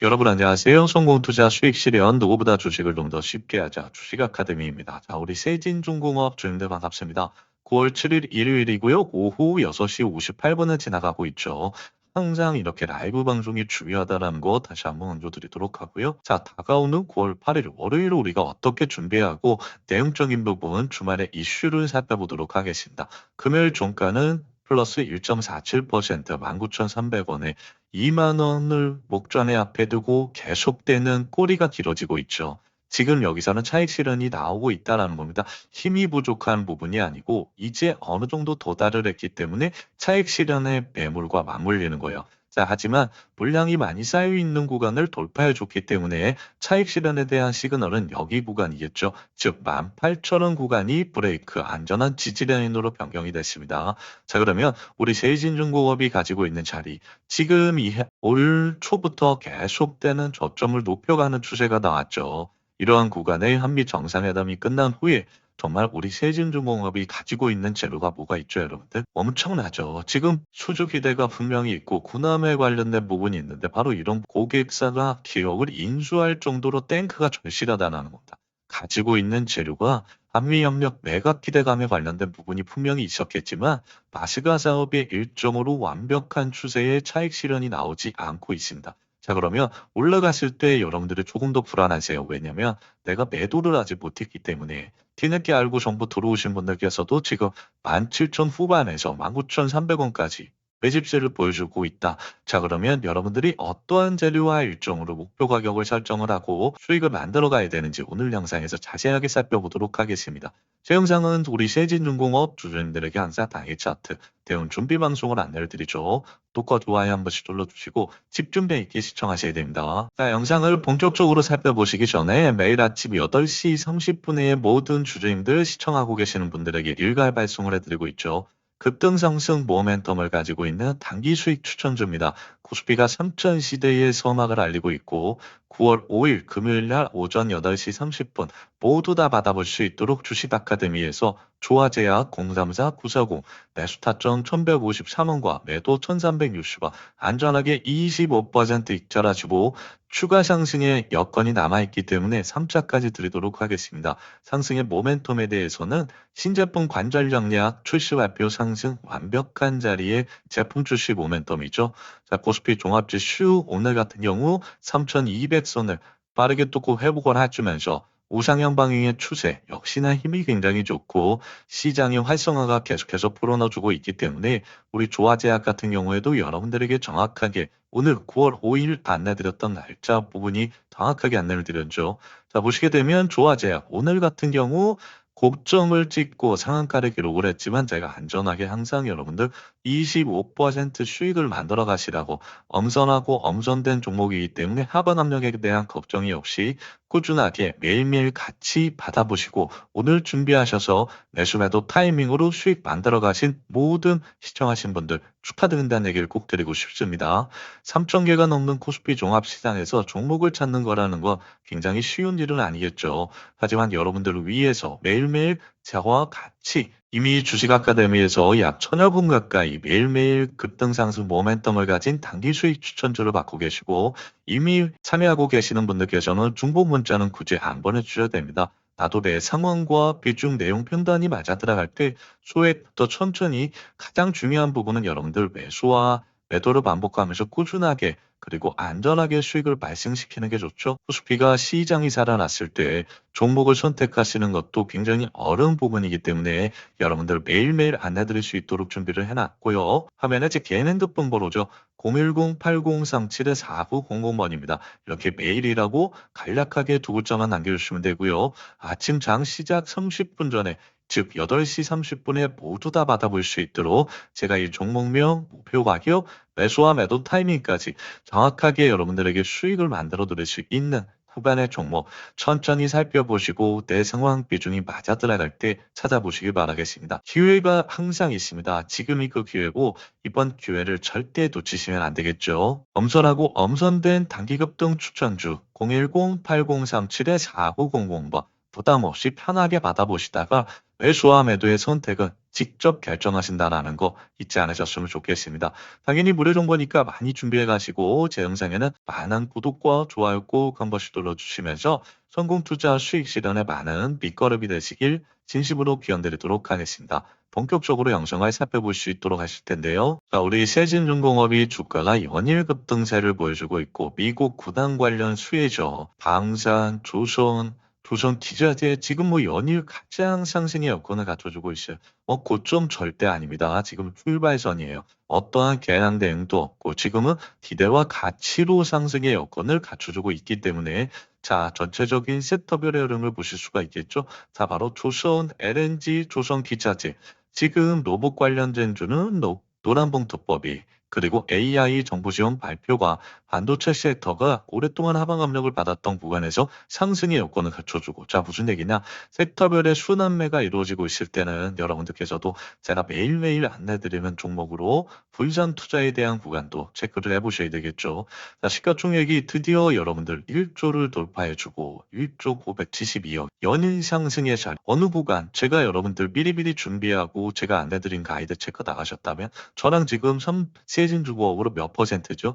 여러분 안녕하세요. 성공투자 수익 실현 누구보다 주식을 좀 더 쉽게 하자 주식 아카데미입니다. 자, 우리 세진중공업 주님들 반갑습니다. 9월 7일 일요일이고요. 오후 6시 58분을 지나가고 있죠. 항상 이렇게 라이브 방송이 중요하다는 거 다시 한번 언조드리도록 하고요. 자, 다가오는 9월 8일 월요일 우리가 어떻게 준비하고 내용적인 부분 주말에 이슈를 살펴보도록 하겠습니다. 금요일 종가는 플러스 1.47% 19,300원에 2만 원을 목전에 앞에 두고 계속되는 꼬리가 길어지고 있죠. 지금 여기서는 차익 실현이 나오고 있다라는 겁니다. 힘이 부족한 부분이 아니고 이제 어느 정도 도달을 했기 때문에 차익 실현의 매물과 맞물리는 거예요. 자, 하지만 물량이 많이 쌓여 있는 구간을 돌파해 줬기 때문에 차익 실현에 대한 시그널은 여기 구간이겠죠. 즉 18,000원 구간이 브레이크 안전한 지지 라인으로 변경이 됐습니다. 자, 그러면 우리 세진중공업이 가지고 있는 자리 지금 이올 초부터 계속되는 저점을 높여가는 추세가 나왔죠. 이러한 구간의 한미 정상회담이 끝난 후에 정말 우리 세진중공업이 가지고 있는 재료가 뭐가 있죠, 여러분들? 엄청나죠. 지금 수주 기대가 분명히 있고 군함에 관련된 부분이 있는데 바로 이런 고객사가 기업을 인수할 정도로 탱크가 절실하다는 겁니다. 가지고 있는 재료가 한미협력 매각 기대감에 관련된 부분이 분명히 있었겠지만 마스가 사업의 일정으로 완벽한 추세의 차익 실현이 나오지 않고 있습니다. 자 그러면 올라갔을 때 여러분들이 조금 더 불안하세요. 왜냐면 내가 매도를 아직 못했기 때문에 뒤늦게 알고 정보 들어오신 분들께서도 지금 17,000 후반에서 19,300원까지 매집세를 보여주고 있다. 자 그러면 여러분들이 어떠한 재료와 일정으로 목표 가격을 설정을 하고 수익을 만들어 가야 되는지 오늘 영상에서 자세하게 살펴보도록 하겠습니다. 제 영상은 우리 세진중공업 주주님들에게 항상 당일 차트, 대응 준비 방송을 안내를 드리죠. 구독과 좋아요 한 번씩 눌러주시고 집중돼 있게 시청하셔야 됩니다. 자, 영상을 본격적으로 살펴보시기 전에 매일 아침 8시 30분에 모든 주주님들 시청하고 계시는 분들에게 일괄 발송을 해드리고 있죠. 급등상승 모멘텀을 가지고 있는 단기 수익 추천주입니다. 코스피가 3천 시대의 서막을 알리고 있고 9월 5일 금요일 날 오전 8시 30분 모두 다 받아볼 수 있도록 주식 아카데미에서 조화제약 034940 매수 타점 1153원과 매도 1360원 안전하게 25% 익절하시고 추가 상승의 여건이 남아있기 때문에 3차까지 드리도록 하겠습니다. 상승의 모멘텀에 대해서는 신제품 관절 역량 출시 발표 상승 완벽한 자리에 제품 출시 모멘텀이죠. 자, 코스피 종합지수 오늘 같은 경우 3200선을 빠르게 뚫고 회복을 해주면서 우상향 방향의 추세 역시나 힘이 굉장히 좋고 시장의 활성화가 계속해서 풀어넣어주고 있기 때문에 우리 조화제약 같은 경우에도 여러분들에게 정확하게 오늘 9월 5일 안내드렸던 날짜 부분이 정확하게 안내를 드렸죠. 자 보시게 되면 조화제약 오늘 같은 경우 고점을 찍고 상한가를 기록을 했지만 제가 안전하게 항상 여러분들 25% 수익을 만들어 가시라고 엄선하고 엄선된 종목이기 때문에 하반 압력에 대한 걱정이 없이 꾸준하게 매일매일 같이 받아보시고 오늘 준비하셔서 매수 매도 타이밍으로 수익 만들어 가신 모든 시청하신 분들 축하드린다는 얘기를 꼭 드리고 싶습니다. 3,000개가 넘는 코스피 종합시장에서 종목을 찾는 거라는 건 굉장히 쉬운 일은 아니겠죠. 하지만 여러분들을 위해서 매일매일 저와 같이 이미 주식 아카데미에서 약 천여 분 가까이 매일매일 급등상승 모멘텀을 가진 단기 수익 추천주를 받고 계시고 이미 참여하고 계시는 분들께서는 중복 문자는 굳이 안 보내주셔도 됩니다. 나도 내 상황과 비중 내용 편단이 맞아 들어갈 때 소액부터 천천히 가장 중요한 부분은 여러분들 매수와 매도를 반복하면서 꾸준하게 그리고 안전하게 수익을 발생시키는 게 좋죠. 코스피가 시장이 살아났을 때 종목을 선택하시는 것도 굉장히 어려운 부분이기 때문에 여러분들 매일매일 안내드릴 수 있도록 준비를 해놨고요. 화면에 제 개인 핸드폰 번호죠. 010-8037-4900번입니다. 이렇게 메일이라고 간략하게 두 글자만 남겨주시면 되고요. 아침 장 시작 30분 전에 즉 8시 30분에 모두 다 받아볼 수 있도록 제가 이 종목명, 목표 가격, 매수와 매도 타이밍까지 정확하게 여러분들에게 수익을 만들어 드릴 수 있는 후반의 종목 천천히 살펴보시고 내 상황 비중이 맞아 들어갈 때 찾아보시길 바라겠습니다. 기회가 항상 있습니다. 지금이 그 기회고 이번 기회를 절대 놓치시면 안 되겠죠. 엄선하고 엄선된 단기급등 추천주 010-8037-4900번 부담 없이 편하게 받아보시다가 매수와 매도의 선택은 직접 결정하신다라는 거 잊지 않으셨으면 좋겠습니다. 당연히 무료 정보니까 많이 준비해 가시고 제 영상에는 많은 구독과 좋아요 꼭 한 번씩 눌러주시면서 성공 투자 수익 실현에 많은 밑거름이 되시길 진심으로 기원드리도록 하겠습니다. 본격적으로 영상을 살펴볼 수 있도록 하실 텐데요. 자, 우리 세진중공업이 주가가 연일 급등세를 보여주고 있고 미국 구단 관련 수혜죠. 방산, 조선, 조선 디자재 지금 뭐 연일 가장 상승의 여건을 갖춰주고 있어요. 뭐 고점 절대 아닙니다. 지금 출발선이에요. 어떠한 개난 대응도 없고 지금은 기대와 가치로 상승의 여건을 갖춰주고 있기 때문에 자 전체적인 섹터별의 흐름을 보실 수가 있겠죠. 자 바로 조선 LNG, 조선 기차재 지금 로봇 관련된 주는 노, 노란봉투법이 그리고 AI 정부 지원 발표가 반도체 섹터가 오랫동안 하방 압력을 받았던 구간에서 상승의 여건을 갖춰주고 자 무슨 얘기냐 섹터별의 순환매가 이루어지고 있을 때는 여러분들께서도 제가 매일매일 안내드리는 종목으로 불산 투자에 대한 구간도 체크를 해보셔야 되겠죠. 자 시가총액이 드디어 여러분들 1조를 돌파해주고 1조 972억 연일 상승의 자 어느 구간 제가 여러분들 미리미리 준비하고 제가 안내드린 가이드 체크 나가셨다면 저랑 지금 3 세진주거업으로 몇 퍼센트죠?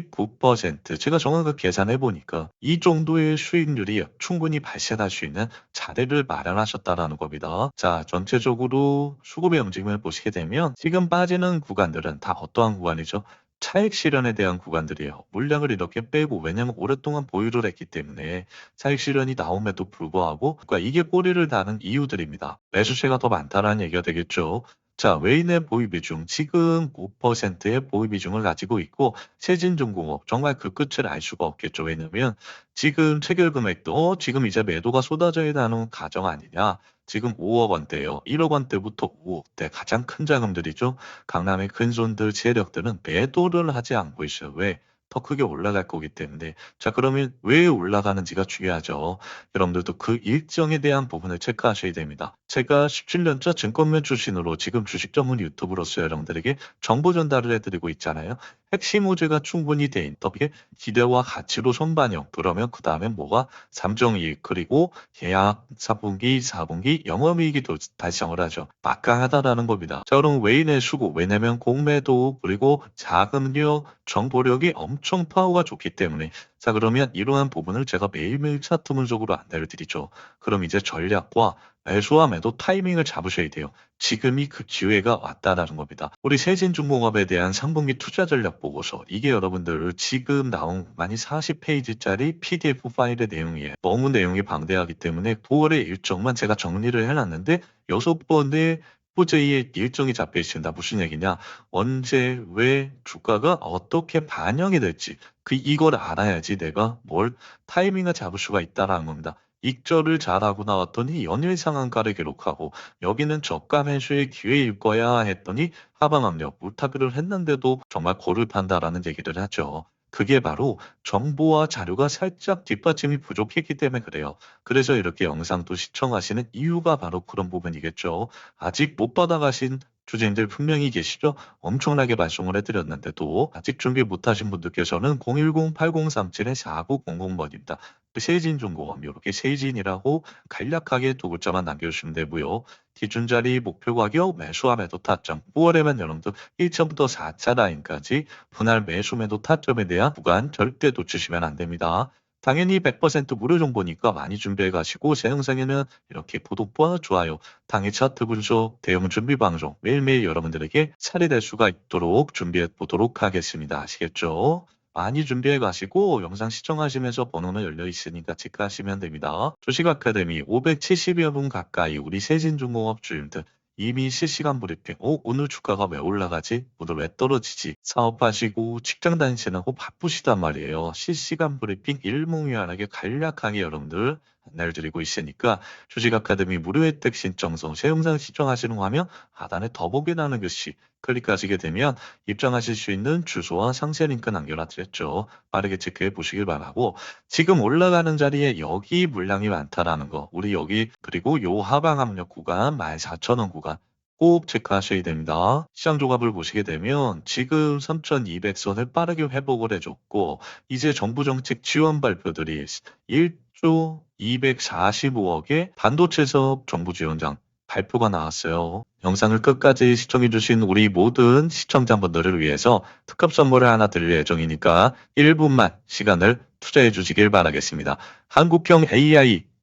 69% 제가 정확하게 계산해 보니까 이 정도의 수익률이 충분히 발생할 수 있는 자리를 마련하셨다라는 겁니다. 자, 전체적으로 수급의 움직임을 보시게 되면 지금 빠지는 구간들은 다 어떠한 구간이죠? 차익 실현에 대한 구간들이에요. 물량을 이렇게 빼고 왜냐면 오랫동안 보유를 했기 때문에 차익 실현이 나옴에도 불구하고 그러니까 이게 꼬리를 다는 이유들입니다. 매수세가 더 많다라는 얘기가 되겠죠. 자, 외인의 보유 비중 지금 5%의 보유 비중을 가지고 있고 세진중공업 정말 그 끝을 알 수가 없겠죠. 왜냐면 지금 체결 금액도 지금 이제 매도가 쏟아져야 하는 가정 아니냐. 지금 5억 원대예요. 1억 원대부터 5억 대 가장 큰 자금들이죠. 강남의 큰 손들 세력들은 매도를 하지 않고 있어요. 왜? 더 크게 올라갈 거기 때문에 자 그러면 왜 올라가는지가 중요하죠. 여러분들도 그 일정에 대한 부분을 체크하셔야 됩니다. 제가 17년차 증권맨 출신으로 지금 주식 전문 유튜브로서 여러분들에게 정보 전달을 해드리고 있잖아요. 핵심 호재가 충분히 돼 인터뷰에 기대와 가치로 손반영 그러면 그 다음에 뭐가 삼정이익 그리고 계약 4분기 4분기 영업이익이 또 달성을 하죠. 막강하다라는 겁니다. 자 그럼 외인의 수고 왜냐면 공매도 그리고 자금력 정보력이 엄청 파워가 좋기 때문에 자 그러면 이러한 부분을 제가 매일매일 차트 분석으로 안내를 드리죠. 그럼 이제 전략과 매수와 매도 타이밍을 잡으셔야 돼요. 지금이 그 기회가 왔다라는 겁니다. 우리 세진중공업에 대한 상분기 투자 전략 보고서 이게 여러분들 지금 나온 많이 40페이지짜리 PDF 파일의 내용이에요. 너무 내용이 방대하기 때문에 9월의 일정만 제가 정리를 해놨는데 여섯 번의 호재의 일정이 잡혀 있습니다. 무슨 얘기냐? 언제, 왜, 주가가 어떻게 반영이 될지 그 이걸 알아야지 내가 뭘 타이밍을 잡을 수가 있다라는 겁니다. 익절을 잘하고 나왔더니 연일 상한가를 기록하고 여기는 저가 매수의 기회일 거야 했더니 하방 압력 물타기를 했는데도 정말 고를 판다라는 얘기를 하죠. 그게 바로 정보와 자료가 살짝 뒷받침이 부족했기 때문에 그래요. 그래서 이렇게 영상도 시청하시는 이유가 바로 그런 부분이겠죠. 아직 못 받아가신 주제인들 분명히 계시죠? 엄청나게 발송을 해드렸는데도 아직 준비 못하신 분들께서는 010-8037-4900번입니다. 그 세진중공업 이렇게 세진이라고 간략하게 두 글자만 남겨주시면 되고요. 기준자리 목표 가격 매수와 매도 타점 9월에만 여러분들 1차부터 4차 라인까지 분할 매수 매도 타점에 대한 구간 절대 놓치시면 안 됩니다. 당연히 100% 무료 정보니까 많이 준비해 가시고 제 영상에는 이렇게 구독과 좋아요, 당일 차트 분석, 대응 준비 방송 매일매일 여러분들에게 차례될 수가 있도록 준비해 보도록 하겠습니다. 아시겠죠? 많이 준비해 가시고 영상 시청하시면서 번호는 열려 있으니까 체크하시면 됩니다. 주식 아카데미 570여 분 가까이 우리 세진중공업 주임들 이미 실시간 브리핑, 어, 오늘 주가가 왜 올라가지? 오늘 왜 떨어지지? 사업하시고 직장 다니시는 거 바쁘시단 말이에요. 실시간 브리핑 일목요연하게 간략하게 여러분들 안내를 드리고 있으니까 주식 아카데미 무료 혜택 신청서 새 영상 시청하시는 화면 하단에 더보기라는 글씨 클릭하시게 되면 입장하실 수 있는 주소와 상세 링크 남겨놔드렸죠. 빠르게 체크해 보시길 바라고 지금 올라가는 자리에 여기 물량이 많다라는 거 우리 여기 그리고 요 하방 압력 구간 14,000원 구간 꼭 체크하셔야 됩니다. 시장 조합을 보시게 되면 지금 3,200선을 빠르게 회복을 해줬고 이제 정부 정책 지원 발표들이 1조 245억의 반도체 사업 정부 지원장 발표가 나왔어요. 영상을 끝까지 시청해주신 우리 모든 시청자분들을 위해서 특급 선물을 하나 드릴 예정이니까 1분만 시간을 투자해 주시길 바라겠습니다. 한국형 AI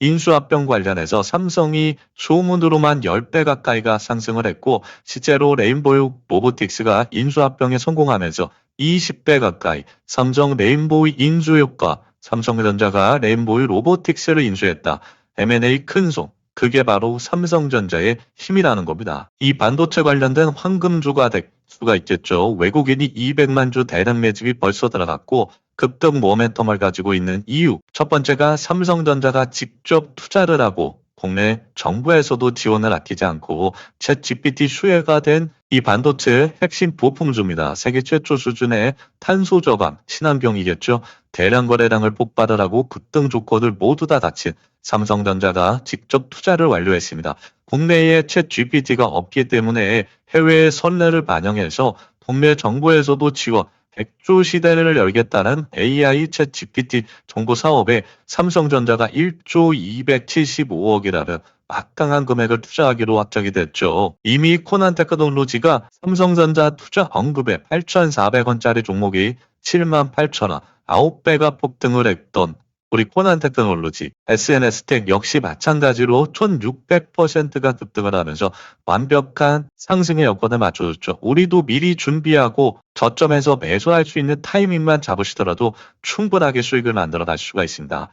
인수합병 관련해서 삼성이 소문으로만 10배 가까이가 상승을 했고 실제로 레인보우 로보틱스가 인수합병에 성공하면서 20배 가까이 삼성 레인보우 인수 효과 삼성전자가 레인보우 로보틱스를 인수했다. M&A 큰손 그게 바로 삼성전자의 힘이라는 겁니다. 이 반도체 관련된 황금주가 될 수가 있겠죠. 외국인이 200만 주 대량 매집이 벌써 들어갔고 급등 모멘텀을 가지고 있는 이유. 첫 번째가 삼성전자가 직접 투자를 하고 국내 정부에서도 지원을 아끼지 않고 챗 GPT 수혜가 된 이 반도체 핵심 부품주입니다. 세계 최초 수준의 탄소 저감, 친환경이겠죠. 대량 거래량을 폭발을 하고 급등 조건을 모두 다 갖춘 삼성전자가 직접 투자를 완료했습니다. 국내에 챗 GPT가 없기 때문에 해외의 선례를 반영해서 국내 정부에서도 지원, 100조 시대를 열겠다는 AI 챗 GPT 정보 사업에 삼성전자가 1조 275억이라는 막강한 금액을 투자하기로 확정이 됐죠. 이미 코난 테크놀로지가 삼성전자 투자 언급에 8,400원짜리 종목이 7만 8천원, 9배가 폭등을 했던 우리 코난 테크놀로지, SNS 텍 역시 마찬가지로 1600%가 급등을 하면서 완벽한 상승의 여건을 맞춰줬죠. 우리도 미리 준비하고 저점에서 매수할 수 있는 타이밍만 잡으시더라도 충분하게 수익을 만들어 갈 수가 있습니다.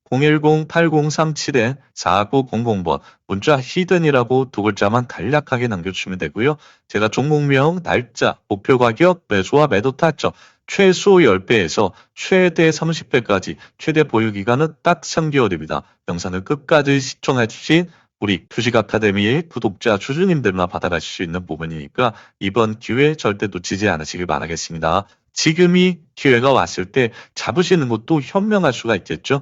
010-8037-4900번 문자 히든이라고 두 글자만 간략하게 남겨주시면 되고요. 제가 종목명, 날짜, 목표 가격, 매수와 매도 타점 최소 10배에서 최대 30배까지 최대 보유 기간은 딱 3개월입니다. 영상을 끝까지 시청해 주신 우리 주식 아카데미의 구독자 주주님들만 받아가실 수 있는 부분이니까 이번 기회 절대 놓치지 않으시길 바라겠습니다. 지금이 기회가 왔을 때 잡으시는 것도 현명할 수가 있겠죠.